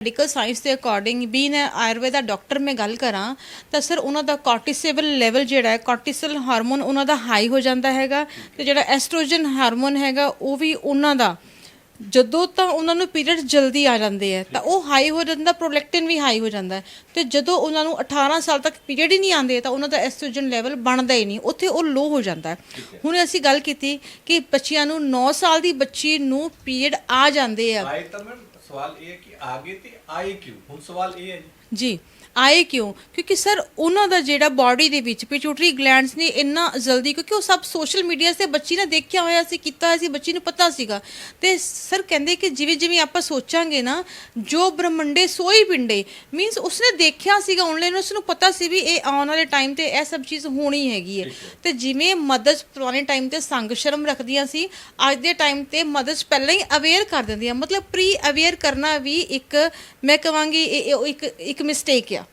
Medical science ਦੇ according ਬੀਨ Ayurveda doctor ਮੈਂ ਗੱਲ ਕਰਾਂ ਤਾਂ ਸਰ ਉਹਨਾਂ ਦਾ ਕਾਰਟੀਸੋਲ ਲੈਵਲ ਜਿਹੜਾ ਹੈ ਕਾਰਟੀਸੋਲ ਹਾਰਮੋਨ ਉਹਨਾਂ ਦਾ ਹਾਈ ਹੋ ਜਾਂਦਾ ਹੈਗਾ ਤੇ ਜਿਹੜਾ ਐਸਟ੍ਰੋਜਨ ਹਾਰਮੋਨ ਹੈਗਾ ਉਹ ਵੀ ਉਹਨਾਂ ਦਾ। ਜਦੋਂ ਤਾਂ ਉਹਨਾਂ ਨੂੰ ਪੀਰੀਅਡ ਜਲਦੀ ਆ ਜਾਂਦੇ ਆ ਤਾਂ ਉਹ ਹਾਈ ਹੋ ਜਾਂਦਾ ਪ੍ਰੋਲੈਕਟਿਨ ਵੀ ਹਾਈ ਹੋ ਜਾਂਦਾ ਤੇ ਜਦੋਂ ਉਹਨਾਂ ਨੂੰ 18 ਸਾਲ ਤੱਕ ਪੀਰੀਅਡ ਹੀ ਨਹੀਂ ਆਉਂਦੇ ਤਾਂ ਉਹਨਾਂ ਦਾ ਐਸਟ੍ਰੋਜਨ ਲੈਵਲ ਬਣਦਾ ਹੀ ਨਹੀਂ ਉੱਥੇ ਉਹ ਲੋ ਹੋ ਜਾਂਦਾ ਹੁਣ ਅਸੀਂ ਗੱਲ ਕੀਤੀ ਕਿ ਬੱਚਿਆਂ ਨੂੰ 9 ਸਾਲ ਦੀ ਬੱਚੀ ਨੂੰ ਪੀਰੀਅਡ ਆ ਜਾਂਦੇ ਆ। ਸਵਾਲ ਇਹ ਹੈ ਕਿ ਆਗੇ ਤੇ ਆਏ ਕਿਉਂ ਹੁਣ ਸਵਾਲ ਇਹ ਹੈ ਜੀ ਜੀ ਆਏ ਕਿਉਂ ਕਿਉਂਕਿ ਸਰ ਉਹਨਾਂ ਦਾ ਜਿਹੜਾ ਬਾਡੀ ਦੇ ਵਿੱਚ ਪਿਚੂਟਰੀ ਗਲੈਂਡਸ ਨੇ ਇੰਨਾ ਜਲਦੀ ਕਿਉਂਕਿ ਉਹ ਸਭ ਸੋਸ਼ਲ ਮੀਡੀਆ ਤੇ ਬੱਚੀ ਨੇ ਦੇਖਿਆ ਹੋਇਆ ਸੀ ਕੀਤਾ ਹੋਇਆ ਸੀ ਬੱਚੀ ਨੂੰ ਪਤਾ ਸੀਗਾ ਤੇ ਸਰ ਕਹਿੰਦੇ ਕਿ ਜਿਵੇਂ ਜਿਵੇਂ ਆਪਾਂ ਸੋਚਾਂਗੇ ਨਾ ਜੋ ਬ੍ਰਹਮੰਡੇ ਸੋਈ ਪਿੰਡੇ ਮੀਨਸ ਉਸਨੇ ਦੇਖਿਆ ਸੀਗਾ ਆਨਲਾਈਨ ਉਸ ਨੂੰ ਪਤਾ ਸੀ ਵੀ ਇਹ ਆਉਣ ਵਾਲੇ ਟਾਈਮ ਤੇ ਇਹ ਸਭ ਚੀਜ਼ ਹੋਣੀ ਹੈਗੀ ਹੈ ਤੇ ਜਿਵੇਂ ਮਦਰਸ ਪੁਰਾਣੇ ਟਾਈਮ ਤੇ ਸੰਗ ਸ਼ਰਮ ਰੱਖਦੀਆਂ ਸੀ ਅੱਜ ਦੇ ਟਾਈਮ ਤੇ ਮਦਰਸ ਪਹਿਲਾਂ ਹੀ ਅਵੇਅਰ ਕਰ ਦਿੰਦੀਆਂ ਮਤਲਬ ਪ੍ਰੀ ਅਵੇਅਰ ਕਰਨਾ ਵੀ ਇੱਕ ਮੈਂ ਕਹਾਂਗੀ ਇਹ ਇਹ ਇੱਕ ਇੱਕ ਮਿਸਟੇਕ ਆ।